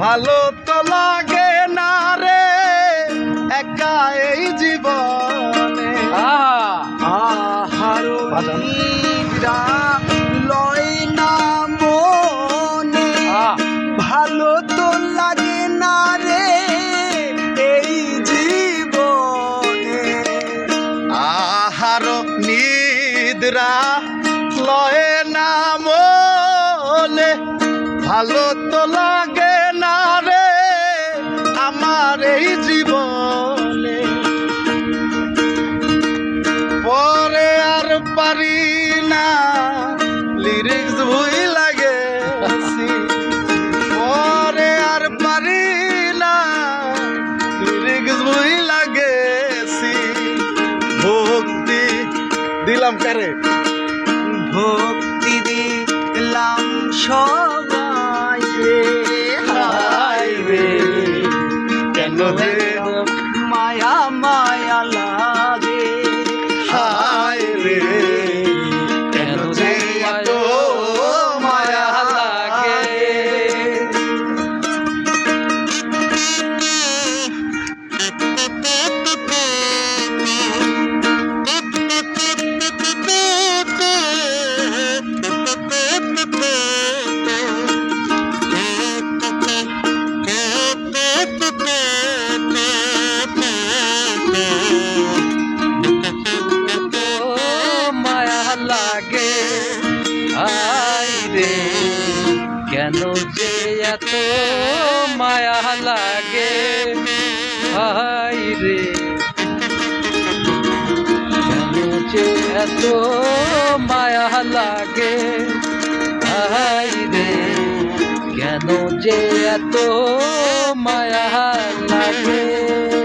ভালো তো লাগে না রে একা এই জীবনে। আহার নিদ্রা লয় না মনে ভালো তো লাগে না রে এই জীবনে। আহার নিদ্রা লয় না মনে ভালো তো লাগে না লিরিক্স ভুই লাগে পরে আর পারি না লিরিক্স ভুই লাগেছি ভক্তি দিলাম কারে? ভক্তি দিলাম সবাই রে হায় কেন এত মায়া লাগে। মায়া কেন যে এত মায়া লাগে? আই রে। কেন যে এত মায়া লাগে? আই রে। কেন যে এত মায়া লাগে?